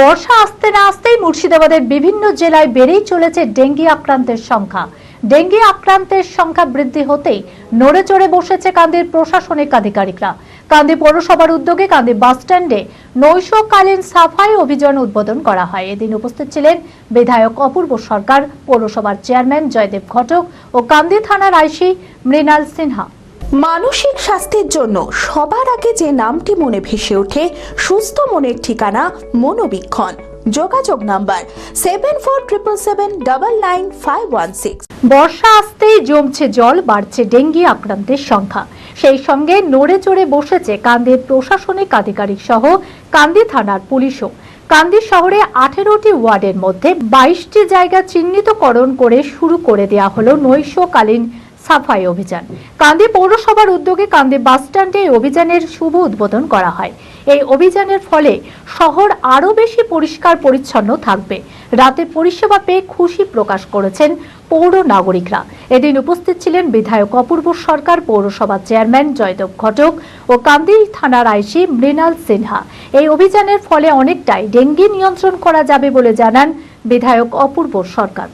বর্ষা আসতে না আসতেই মুর্শিদাবাদের বিভিন্ন জেলায় বেড়েই চলেছে ডেঙ্গি আক্রান্তের সংখ্যা। ডেঙ্গি আক্রান্তের সংখ্যা বৃদ্ধি হতেই নড়ে চড়ে বসেছে কান্দির প্রশাসনিক আধিকারিকরা। কান্দি পৌরসভার উদ্যোগে কান্দি বাসস্ট্যান্ডে নৈশকালীন সাফাই অভিযান উদ্বোধন করা হয়। এদিন উপস্থিত ছিলেন বিধায়ক অপূর্ব সরকার, পৌরসভার চেয়ারম্যান জয়দেব ঘটক ও কান্দি থানার আইসি মৃণাল সিনহা। মানসিক স্বাস্থ্যের জন্য সবার আগে যে নামটি মনে ভেসে ওঠে, সুস্থ মনের ঠিকানা মনোবীক্ষণ। যোগাযোগ number seven four triple seven double nine five one six বর্ষা আসতেই জমছে জল, বাড়ছে ডেঙ্গি আক্রান্তের সংখ্যা। সেই সঙ্গে নড়ে চড়ে বসেছে কান্দির প্রশাসনিক আধিকারিক সহ কান্দি থানার পুলিশও। কান্দি শহরে আঠেরোটি ওয়ার্ডের মধ্যে বাইশটি জায়গা চিহ্নিতকরণ করে শুরু করে দেওয়া হলো নৈশকালীন সাফাই অভিযান। কান্দি পৌরসভার উদ্যোগে কান্দি বাসস্ট্যান্ডে এই অভিযানের শুভ উদ্বোধন করা হয়। এই অভিযানের ফলে শহর আরও বেশি পরিষ্কার পরিচ্ছন্ন থাকবে। রাতে পরিষেবা পেয়ে খুশি প্রকাশ করেছেন পৌর নাগরিকরা। এদিন উপস্থিত ছিলেন বিধায়ক অপূর্ব সরকার পৌরসভার চেয়ারম্যান জয়দেব ঘটক ও কান্দি থানার আইসি মৃণাল সিনহা। এই অভিযানের ফলে অনেকটাই ডেঙ্গি নিয়ন্ত্রণ করা যাবে বলে জানান বিধায়ক অপূর্ব সরকার।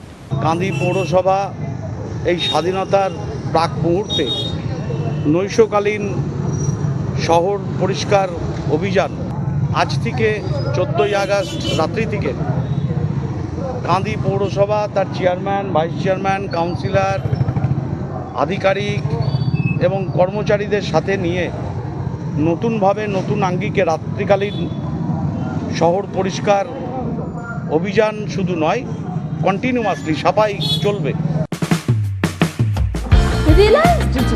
গান্ধী পৌরসভা এই স্বাধীনতার প্রাক মুহূর্তে নৈশকালীন শহর পরিষ্কার অভিযান আজ থেকে চোদ্দোই আগস্ট রাত্রি থেকে কান্দি পৌরসভা তার চেয়ারম্যান, ভাইস চেয়ারম্যান, কাউন্সিলর, আধিকারিক এবং কর্মচারীদের সাথে নিয়ে নতুনভাবে নতুন আঙ্গিকে রাত্রিকালীন শহর পরিষ্কার অভিযান শুধু নয় কন্টিনিউয়াসলি সাফাই চলবে।